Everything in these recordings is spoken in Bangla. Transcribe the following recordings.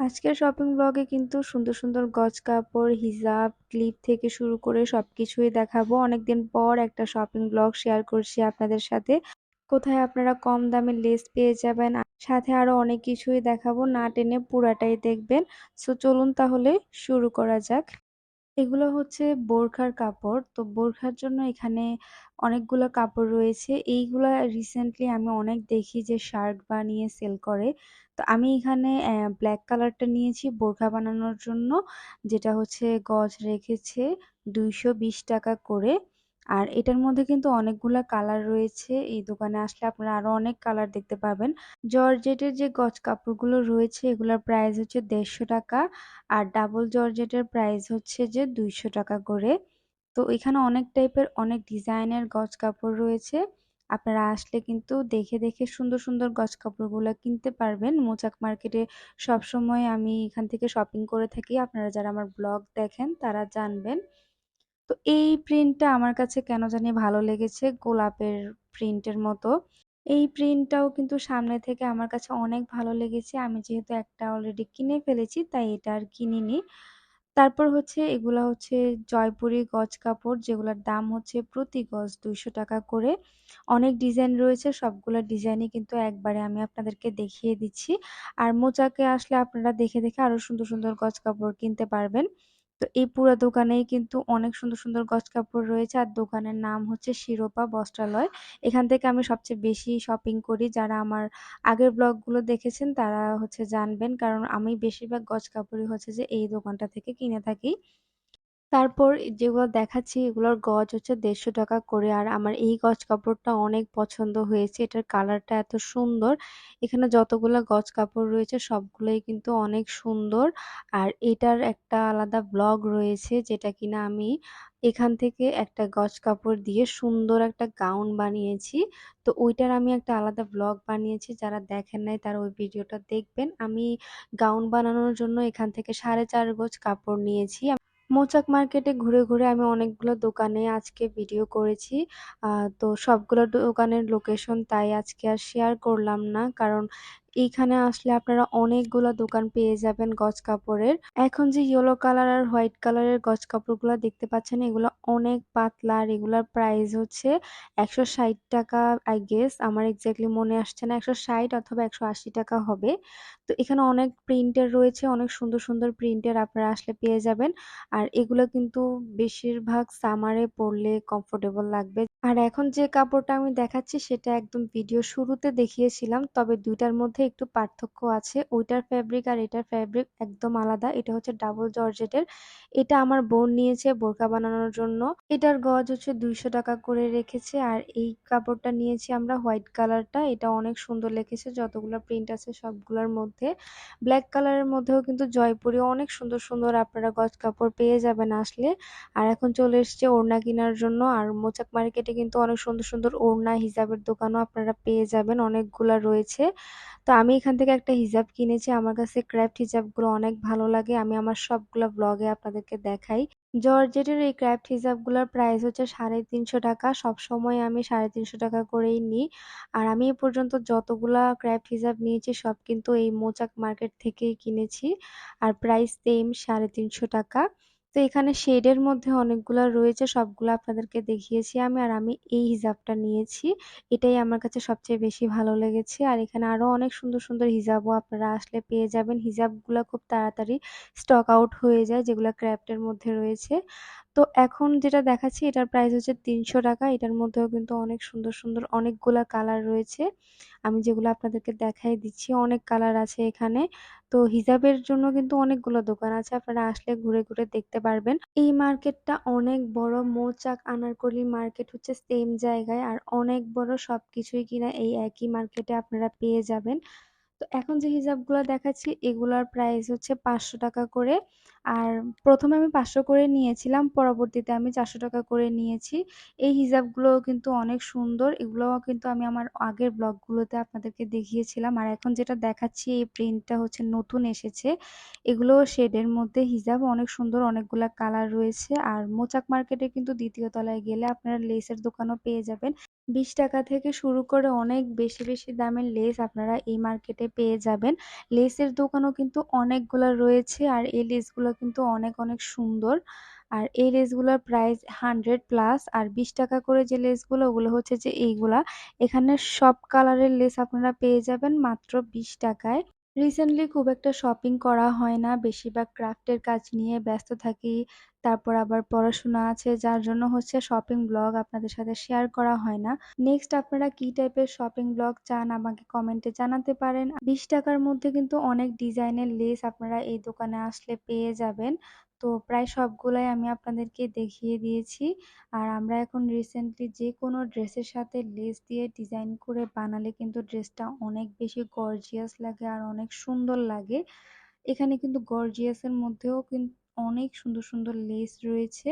আজকের শপিং ব্লগে কিন্তু সুন্দর, সুন্দর গজ কাপড়, হিজাব, ক্লিপ থেকে শুরু করে সবকিছুই দেখাবো। অনেকদিন পর একটা শপিং ব্লগ শেয়ার করছি আপনাদের সাথে। কোথায় আপনারা কম দামে লেস পেয়ে যাবেন। সাথে আরও অনেক কিছুই দেখাবো। না টেনে পুরাটাই দেখবেন। সো চলুন তাহলে শুরু করা যাক। এগুলো হচ্ছে বোরখার কাপড়। তো বোরখার জন্য এখানে অনেকগুলো কাপড় রয়েছে। এইগুলা রিসেন্টলি আমি অনেক দেখি যে শার্ট বানিয়ে সেল করে। তো আমি এখানে অ্যা ব্লাক কালারটা নিয়েছি বোরখা বানানোর জন্য। যেটা হচ্ছে গজ রেখেছে ৳২২০ করে। আর এটার মধ্যে কিন্তু অনেকগুলা কালার রয়েছে। এই দোকানে আসলে আপনারা আরও অনেক কালার দেখতে পাবেন। জর্জেটের যে গজ কাপড়গুলো রয়েছে এগুলোর প্রাইস হচ্ছে ৳১৫০ আর ডাবল জর্জেটের প্রাইস হচ্ছে যে ৳২০০ করে। তো এখানে অনেক টাইপের অনেক ডিজাইনের গজ কাপড় রয়েছে। আপনারা আসলে কিন্তু দেখে, দেখে সুন্দর, সুন্দর গজ কাপড়গুলা কিনতে পারবেন। মোচাক মার্কেটে সবসময় আমি এখান থেকে শপিং করে থাকি। আপনারা যারা আমার ব্লগ দেখেন তারা জানবেন। তো এই প্রিন্টটা আমার কাছে কেন জানি ভালো লেগেছে গোলাপের প্রিন্টের মতো। এই প্রিন্টটাও কিন্তু সামনে থেকে আমার কাছে অনেক ভালো লেগেছে। আমি যেহেতু একটা অলরেডি কিনে ফেলেছি তাই এটা আর কিনিনি। তারপর হচ্ছে এগুলা হচ্ছে জয়পুরি গজ কাপড় যেগুলোর দাম হচ্ছে প্রতি গজ ৳২০০ করে। অনেক ডিজাইন রয়েছে সবগুলা ডিজাইনই কিন্তু একবারে আমি আপনাদেরকে দেখিয়ে দিচ্ছি। আর মোচাকে আসলে আপনারা দেখে, দেখে আরও সুন্দর, সুন্দর গজ কাপড় কিনতে পারবেন। তো এই পুরো দোকানেই কিন্তু অনেক সুন্দর, সুন্দর গজ কাপড় রয়েছে। আর দোকানের নাম হচ্ছে শিরোপা বস্ত্রালয়। এখান থেকে আমি সবচেয়ে বেশি শপিং করি। যারা আমার আগের ব্লগগুলো দেখেছেন তারা হচ্ছে জানবেন। কারণ আমি বেশিরভাগ গজ কাপড়ই হচ্ছে যে এই দোকানটা থেকে কিনে থাকি। তারপর যেগুলো দেখাচ্ছি, এগুলোর গজ হচ্ছে ৳১৫০ করে। আর আমার এই গজ কাপড়টা অনেক পছন্দ হয়েছে। এটার কালারটা এত সুন্দর। এখানে যতগুলা গজ কাপড় রয়েছে, সবগুলোই কিন্তু অনেক সুন্দর। আর এটার একটা আলাদা ব্লগ রয়েছে, যেটা কিনা আমি এখান থেকে একটা গজ কাপড় দিয়ে সুন্দর একটা গাউন বানিয়েছি। তো ওইটার আমি একটা আলাদা ব্লগ বানিয়েছি। যারা দেখেন নাই, তারা ওই ভিডিওটা দেখবেন। আমি গাউন বানানোর জন্য এখান থেকে ৪.৫ গজ কাপড় নিয়েছি। মোচাক মার্কেটে ঘুরে, ঘুরে আমি অনেকগুলো দোকানে আজকে ভিডিও করেছি। তো সবগুলো দোকানের লোকেশন তাই আজকে আর শেয়ার করলাম না। কারণ এইখানে আসলে আপনারা অনেকগুলা দোকান পেয়ে যাবেন গজ কাপড়ের। এখন যে ইয়েলো কালার আর হোয়াইট কালারের গজ কাপড়গুলা দেখতে পাচ্ছেন এগুলা অনেক পাতলা আর এগুলার প্রাইস হচ্ছে ৳১৬০ আই গেস আমার এক্সাক্টলি মনে আসছে না। ৳১৬০ অথবা ৳১৮০ হবে। তো এখানে অনেক প্রিন্টের রয়েছে। অনেক সুন্দর, সুন্দর প্রিন্টের আপনারা আসলে পেয়ে যাবেন। আর এগুলো কিন্তু বেশিরভাগ সামারে পড়লে কমফোর্টেবল লাগবে। আর এখন যে কাপড়টা আমি দেখাচ্ছি সেটা একদম ভিডিও শুরুতে দেখিয়েছিলাম। তবে দুইটার মধ্যে একটু পার্থক্য আছে। ওইটার ফেব্রিক আর এটার ফেব্রিক একদম আলাদা। এটা হচ্ছে ডাবল জর্জেটের। এটা আমার বোন নিয়েছে বোরকা বানানোর জন্য। এটার গজ হচ্ছে ৳২০০ করে রেখেছে। আর এই কাপড়টা নিয়েছি আমরা হোয়াইট কালারটা। এটা অনেক সুন্দর লেগেছে যতগুলো প্রিন্ট আছে সবগুলোর মধ্যে। ব্লাক কালারের মধ্যেও কিন্তু জয়পুরি অনেক সুন্দর, সুন্দর আপনারা গজ কাপড় পেয়ে যাবেন আসলে। আর এখন চলে এসছে ওড়না কেনার জন্য। আর মোচাক মার্কেটে কিন্তু অনেক সুন্দর, সুন্দর ওড়না হিজাবের দোকানও আপনারা পেয়ে যাবেন। অনেকগুলা রয়েছে। তো আমি এখান থেকে একটা হিজাব কিনেছি। আমার কাছে ক্র্যাফট হিজাবগুলো অনেক ভালো লাগে। আমি আমার সবগুলো ব্লগে আপনাদেরকে দেখাই। জর্জেটের এই ক্র্যাফট হিজাবগুলার প্রাইস হচ্ছে ৳৩৫০ সবসময় আমি ৳৩৫০ করেই নিই। আর আমি এ পর্যন্ত যতগুলা ক্র্যাফট হিজাব নিয়েছি, সব কিন্তু এই মোচাক মার্কেট থেকেই কিনেছি। আর প্রাইস সেম ৳৩৫০ তো এখানে শেডের মধ্যে অনেকগুলা রয়েছে সবগুলো আপনাদেরকে দেখিয়েছি আমি। আর আমি এই হিজাবটা নিয়েছি। এটাই আমার কাছে সবচেয়ে বেশি ভালো লেগেছে। আর এখানে আরও অনেক সুন্দর, সুন্দর হিজাবও আপনারা আসলে পেয়ে যাবেন। হিজাবগুলা খুব তাড়াতাড়ি স্টক আউট হয়ে যায় যেগুলো ক্র্যাফটের মধ্যে রয়েছে। তো এখন যেটা দেখাচ্ছি এটার প্রাইস হচ্ছে ৳৩০০ এটার মধ্যেও কিন্তু অনেক সুন্দর, সুন্দর অনেকগুলা কালার রয়েছে। আমি যেগুলো আপনাদেরকে দেখাই দিচ্ছি। অনেক কালার আছে এখানে। তো হিজাবের জন্য কিন্তু অনেকগুলো দোকান আছে। আপনারা আসলে ঘুরে, ঘুরে দেখতে পারবেন। এই মার্কেটটা অনেক বড়। মৌচাক আনারকলি মার্কেট হচ্ছে সেম জায়গায়। আর অনেক বড় সবকিছুই কিনা এই একই মার্কেটে আপনারা পেয়ে যাবেন। তো এখন যে হিজাবগুলা দেখাচ্ছি, এগুলার প্রাইস হচ্ছে ৳৫০০ করে। আর প্রথমে আমি ৫০০ করে নিয়েছিলাম। পরবর্তীতে আমি ৳৪০০ করে নিয়েছি। এই হিজাবগুলোও কিন্তু অনেক সুন্দর। এগুলোও কিন্তু আমি আমার আগের ব্লগগুলোতে আপনাদেরকে দেখিয়েছিলাম। আর এখন যেটা দেখাচ্ছি, এই প্রিন্টটা হচ্ছে নতুন এসেছে। এগুলো শেডের মধ্যে হিজাব অনেক সুন্দর, অনেকগুলা কালার রয়েছে। আর মোচাক মার্কেটে কিন্তু দ্বিতীয় তলায় গেলে আপনারা লেসের দোকানও পেয়ে যাবেন। বিশ টাকা থেকে শুরু করে অনেক বেশি বেশি দামের লেস আপনারা এই মার্কেটে পেয়ে যাবেন। লেসের দোকানও কিন্তু অনেকগুলো রয়েছে আর এই লেসগুলো কিন্তু অনেক অনেক সুন্দর। আর এই লেসগুলোর প্রাইস হান্ড্রেড প্লাস আর বিশ টাকা করে যে লেসগুলো, ওগুলো হচ্ছে যে এইগুলা। এখানে সব কালারের লেস আপনারা পেয়ে যাবেন মাত্র বিশ টাকায়। রিসেন্টলি খুব একটা শপিং করা হয় না। বেশিরভাগ ক্রাফটের কাজ নিয়ে ব্যস্ত থাকি। তারপর আবার পড়াশোনা আছে, যার জন্য হচ্ছে শপিং ব্লগ আপনাদের সাথে শেয়ার করা হয় না। নেক্সট আপনারা কি টাইপের শপিং ব্লগ চান আমাকে কমেন্টে জানাতে পারেন। বিশ টাকার মধ্যে কিন্তু অনেক ডিজাইনের লেস আপনারা এই দোকানে আসলে পেয়ে যাবেন। তো প্রায় সবগুলাই আমি আপনাদেরকে দেখিয়ে দিয়েছি। আর আমরা এখন রিসেন্টলি যে কোনো ড্রেসের সাথে লেস দিয়ে ডিজাইন করে বানালে কিন্তু ড্রেসটা অনেক বেশি গর্জিয়াস লাগে আর অনেক সুন্দর লাগে। এখানে কিন্তু গর্জিয়াসের মধ্যেও কিন্তু অনেক সুন্দর সুন্দর লেস রয়েছে।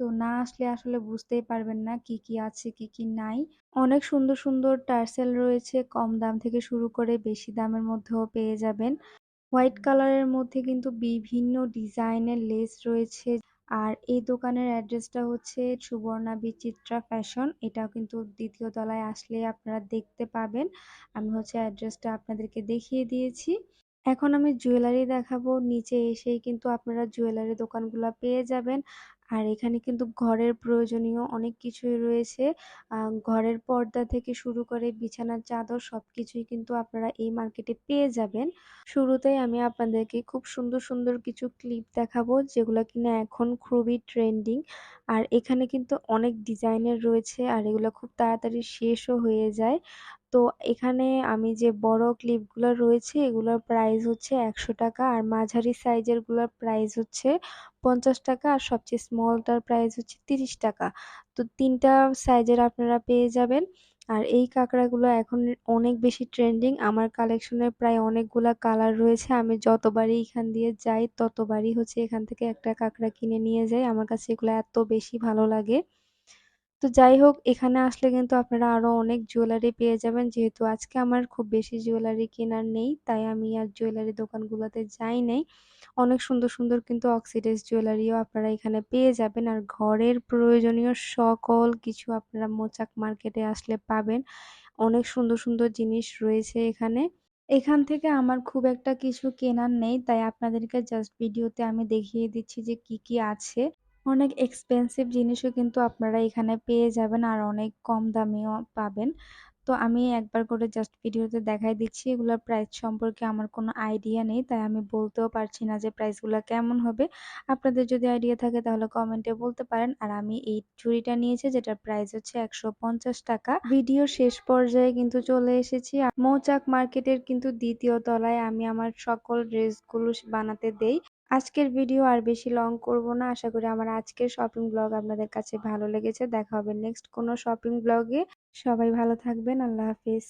তো না আসলে আসলে বুঝতেই পারবেন না কি কি আছে, কি কি নাই। অনেক সুন্দর সুন্দর টার্সেল রয়েছে, কম দাম থেকে শুরু করে বেশি দামের মধ্যেও পেয়ে যাবেন। হোয়াইট কালারের মধ্যে কিন্তু বিভিন্ন ডিজাইনের লেস রয়েছে। আর এই দোকানের অ্যাড্রেসটা হচ্ছে সুবর্ণা বিচিত্রা ফ্যাশন। এটাও কিন্তু দ্বিতীয় তলায় আসলে আপনারা দেখতে পাবেন। আমি হচ্ছে অ্যাড্রেসটা আপনাদেরকে দেখিয়ে দিয়েছি। এখন আমি জুয়েলারি দেখাবো। নিচে এসেই কিন্তু আপনারা জুয়েলারি দোকানগুলো পেয়ে যাবেন। আর এখানে কিন্তু ঘরের প্রয়োজনীয় অনেক কিছুই রয়েছে। ঘরের পর্দা থেকে শুরু করে বিছানার চাদর সব কিছুই কিন্তু আপনারা এই মার্কেটে পেয়ে যাবেন। শুরুতেই আমি আপনাদেরকে খুব সুন্দর সুন্দর কিছু ক্লিপ দেখাবো যেগুলো কিনা এখন খুবই ট্রেন্ডিং। আর এখানে কিন্তু অনেক ডিজাইনের রয়েছে আর এগুলো খুব তাড়াতাড়ি শেষও হয়ে যায়। তো এখানে আমি যে বড় ক্লিপগুলো রয়েছে এগুলোর প্রাইস হচ্ছে একশো টাকা আর মাঝারি সাইজেরগুলোর প্রাইস হচ্ছে পঞ্চাশ টাকা আর সবচেয়ে স্মলটার প্রাইস হচ্ছে তিরিশ টাকা। তো তিনটা সাইজের আপনারা পেয়ে যাবেন। আর এই কাঁকড়াগুলো এখন অনেক বেশি ট্রেন্ডিং। আমার কালেকশনের প্রায় অনেকগুলো কালার রয়েছে। আমি যতবারই এখান দিয়ে যাই, ততবারই হচ্ছে এখান থেকে একটা কাঁকড়া কিনে নিয়ে যাই। আমার কাছে এগুলো এত বেশি ভালো লাগে। তো যাই হোক, এখানে আসলে কিন্তু আপনারা আরও অনেক জুয়েলারি পেয়ে যাবেন। যেহেতু আজকে আমার খুব বেশি জুয়েলারি কেনার নেই, তাই আমি আর জুয়েলারি দোকানগুলোতে যাই নাই। অনেক সুন্দর সুন্দর কিন্তু অক্সিডাইজ জুয়েলারিও আপনারা এখানে পেয়ে যাবেন। আর ঘরের প্রয়োজনীয় সকল কিছু আপনারা মোচাক মার্কেটে আসলে পাবেন। অনেক সুন্দর সুন্দর জিনিস রয়েছে এখানে। এখান থেকে আমার খুব একটা কিছু কেনার নেই, তাই আপনাদেরকে জাস্ট ভিডিওতে আমি দেখিয়ে দিচ্ছি যে কি কি আছে। অনেক এক্সপেন্সিভ জিনিসও কিন্তু আপনারা এখানে পেয়ে যাবেন আর অনেক কম দামেও পাবেন। তো আমি একবার করে জাস্ট ভিডিওতে দেখাই দিচ্ছি, এগুলোর প্রাইস সম্পর্কে আমার কোনো আইডিয়া নেই, তাই আমি বলতেও পারছি না যে প্রাইসগুলো কেমন হবে। আপনাদের যদি আইডিয়া থাকে তাহলে কমেন্টে বলতে পারেন। আর আমি এই চুড়িটা নিয়েছি, যেটার প্রাইস হচ্ছে একশো পঞ্চাশ টাকা। ভিডিও শেষ পর্যায়ে কিন্তু চলে এসেছি। মৌচাক মার্কেটের কিন্তু দ্বিতীয় তলায় আমি আমার সকল ড্রেসগুলো বানাতে দেই। আজকের ভিডিও আর বেশি লং করব না। আশা করি আমার আজকের শপিং ব্লগ আপনাদের কাছে ভালো লেগেছে। দেখা হবে নেক্সট কোনো শপিং ব্লগে সবাই ভালো থাকবেন। আল্লাহ হাফিজ।